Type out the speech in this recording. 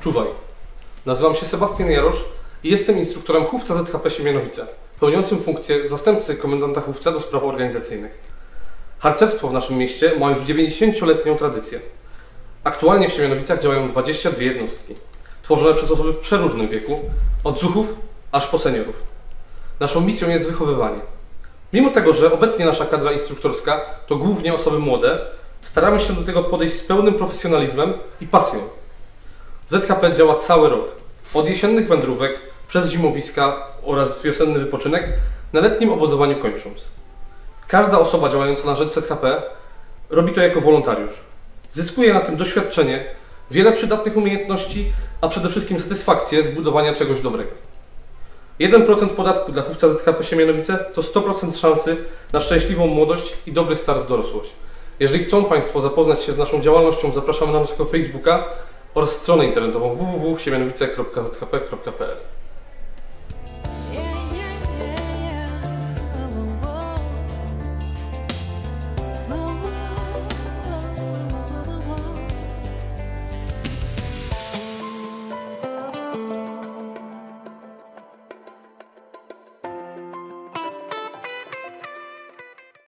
Czuwaj. Nazywam się Sebastian Jarosz i jestem instruktorem chówca ZHP Siemianowice, pełniącym funkcję zastępcy komendanta chówca do spraw organizacyjnych. Harcerstwo w naszym mieście ma już 90-letnią tradycję. Aktualnie w Siemianowicach działają 22 jednostki, tworzone przez osoby w przeróżnym wieku, od zuchów aż po seniorów. Naszą misją jest wychowywanie. Mimo tego, że obecnie nasza kadra instruktorska to głównie osoby młode, staramy się do tego podejść z pełnym profesjonalizmem i pasją. ZHP działa cały rok. Od jesiennych wędrówek, przez zimowiska oraz wiosenny wypoczynek, na letnim obozowaniu kończąc. Każda osoba działająca na rzecz ZHP robi to jako wolontariusz. Zyskuje na tym doświadczenie, wiele przydatnych umiejętności, a przede wszystkim satysfakcję z budowania czegoś dobrego. 1% podatku dla chówca ZHP Siemianowice to 100% szansy na szczęśliwą młodość i dobry start w dorosłość. Jeżeli chcą Państwo zapoznać się z naszą działalnością, zapraszamy na naszego Facebooka oraz stronę internetową www.siemianowice.zhp.pl